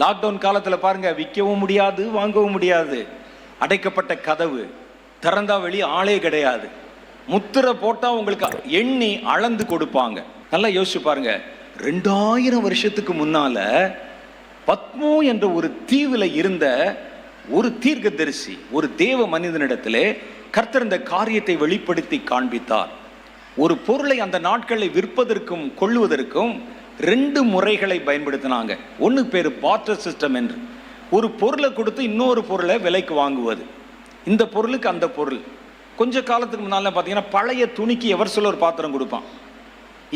Lockdown காலத்தில் பாருங்க விற்கவும் முடியாது வாங்கவும் முடியாது. அடைக்கப்பட்ட கதவு திறந்தா வெளி ஆளே கிடையாது. முத்திரை போட்டால் உங்களுக்கு எண்ணி அளந்து கொடுப்பாங்க. நல்லா யோசிச்சு பாருங்க. ரெண்டாயிரம் வருஷத்துக்கு முன்னால பத்மோ என்ற ஒரு தீவில் இருந்த ஒரு தீர்க்கதரிசி ஒரு தேவ மனிதனிடத்திலே கர்த்தர் இந்த காரியத்தை வெளிப்படுத்தி காண்பித்தார். ஒரு பொருளை அந்த நாட்களை விற்பதற்கும் கொள்ளுவதற்கும் ரெண்டு முறைகளை பயன்படுத்தினாங்க. ஒன்று பேர் பாட்டர் சிஸ்டம் என்று. ஒரு பொருளை கொடுத்து இன்னொரு பொருளை விலைக்கு வாங்குவது. இந்த பொருளுக்கு அந்த பொருள். கொஞ்ச காலத்துக்கு முன்னால பார்த்தீங்கன்னா பழைய துணிக்கு எவர் சொல்ல ஒரு பாத்திரம் கொடுப்பான்.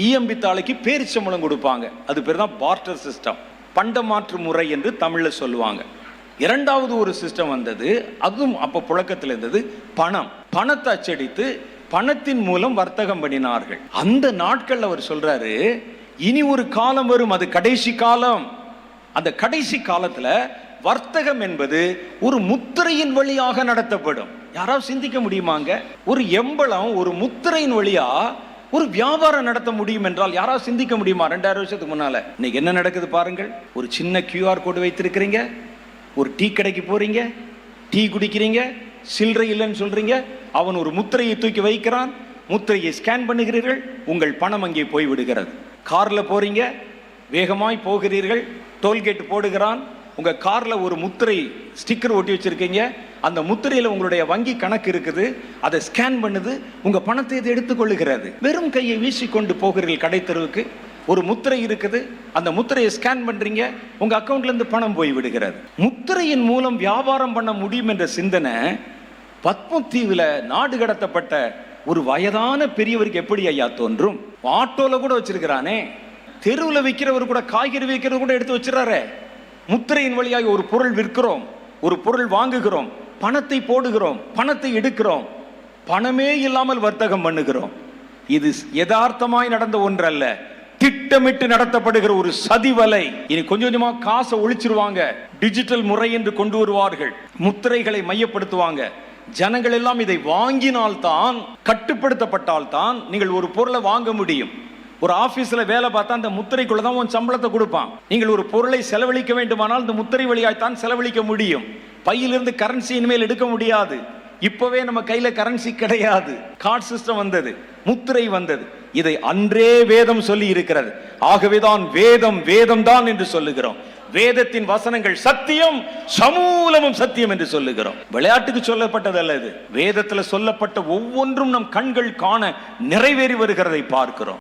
இஎம்பி தாளைக்கு பேரிச்சம்பளம் கொடுப்பாங்க. அது பேர் தான் பார்ட்டர் சிஸ்டம் பண்டமாற்று முறை என்று தமிழில் சொல்லுவாங்க. இரண்டாவது ஒரு சிஸ்டம் வந்தது அதுவும் அப்போ புழக்கத்தில் இருந்தது பணம். பணத்தை அச்சடித்து பணத்தின் மூலம் வர்த்தகம் பண்ணினார்கள். அந்த நாட்கள் அவர் சொல்றாரு இனி ஒரு காலம் வரும் அது கடைசி காலம். அந்த கடைசி காலத்துல வர்த்தகம் என்பது ஒரு முத்திரையின் வழியாக நடத்தப்படும். யாராவது சிந்திக்க முடியுமாங்க? ஒரு எம்பளம் ஒரு முத்திரையின் வழியா ஒரு வியாபாரம் நடத்த முடியும் என்றால் யாராவது சிந்திக்க முடியுமா? ரெண்டாயிரம் வருஷத்துக்கு முன்னால. இன்னைக்கு என்ன நடக்குது பாருங்கள். ஒரு சின்ன கியூஆர் கோடு வைத்திருக்கிறீங்க. ஒரு டீ கடைக்கு போறீங்க. டீ குடிக்கிறீங்க. சில்லறை இல்லைன்னு சொல்றீங்க. அவன் ஒரு முத்திரையை தூக்கி வைக்கிறான். முத்திரையை ஸ்கேன் பண்ணுகிறீர்கள். உங்கள் பணம் அங்கே போய் விடுகிறது. காரில் போகிறீங்க வேகமாய் போகிறீர்கள் டோல்கேட் போடுகிறான் உங்கள் காரில் ஒரு முத்திரை ஸ்டிக்கர் ஒட்டி வச்சுருக்கீங்க அந்த முத்திரையில் உங்களுடைய வங்கி கணக்கு இருக்குது அதை ஸ்கேன் பண்ணுது உங்கள் பணத்தை இது எடுத்துக்கொள்ளுகிறது. வெறும் கையை வீசி கொண்டு போகிறீர்கள் கடை தெருவுக்கு ஒரு முத்திரை இருக்குது அந்த முத்திரையை ஸ்கேன் பண்ணுறீங்க உங்கள் அக்கௌண்ட்லேருந்து பணம் போய் விடுகிறது. முத்திரையின் மூலம் வியாபாரம் பண்ண முடியும் என்ற சிந்தனை பத்மத்தீவில் நாடு கடத்தப்பட்ட ஒரு வயதான பெரியவருக்கு எப்படி ஐயா தோன்றும்? ஆட்டோல கூட வச்சிருக்கிறானே. தெருவில் விற்கிறவர் கூட காய்கறி விற்கிறவர் கூட எடுத்து வச்சிடறாரு. முத்திரையின் வழியாக ஒரு பொருள் விற்கிறோம். ஒரு பொருள் வாங்குகிறோம். பணத்தை போடுகிறோம். பணத்தை எடுக்கிறோம். பணமே இல்லாமல் வர்த்தகம் பண்ணுகிறோம். இது யதார்த்தமாய் நடந்த ஒன்று அல்ல திட்டமிட்டு நடத்தப்படுகிற ஒரு சதிவலை. இனி கொஞ்சம் கொஞ்சமா காசை ஒழிச்சிருவாங்க. டிஜிட்டல் முறை என்று கொண்டு வருவார்கள். முத்திரைகளை மையப்படுத்துவாங்க. ஜனங்கள் எல்லாம் இதை வாங்கினால்தான் கட்டுப்படுத்தப்பட்டால் தான் நீங்கள் ஒரு பொருளை வாங்க முடியும். ஒரு ஆபீஸ்ல வேலை பார்த்தா அந்த முத்திரைக்குள்ள தான் உன் சம்பளத்தை கொடுப்பான். நீங்கள் ஒரு பொருளை செலவழிக்க வேண்டுமானால் இந்த முத்திரை வழியாய்த்தான் செலவழிக்க முடியும். பையிலிருந்து கரன்சி இனிமேல் எடுக்க முடியாது. இப்பவே நம்ம கையில கரன்சி கிடையாது. கார்டு சிஸ்டம் வந்தது முத்திரை வந்தது. இதை அன்றே வேதம் சொல்லி இருக்கிறது. ஆகவேதான் வேதம் வேதம் தான் என்று சொல்லுகிறோம். வேதத்தின் வசனங்கள் சத்தியம் சமூலமும் சத்தியம் என்று சொல்லுகிறோம். விளையாட்டுக்கு சொல்லப்பட்டதல்ல இது. வேதத்துல சொல்லப்பட்ட ஒவ்வொன்றும் நம் கண்கள் காண நிறைவேறி வருகிறதை பார்க்கிறோம்.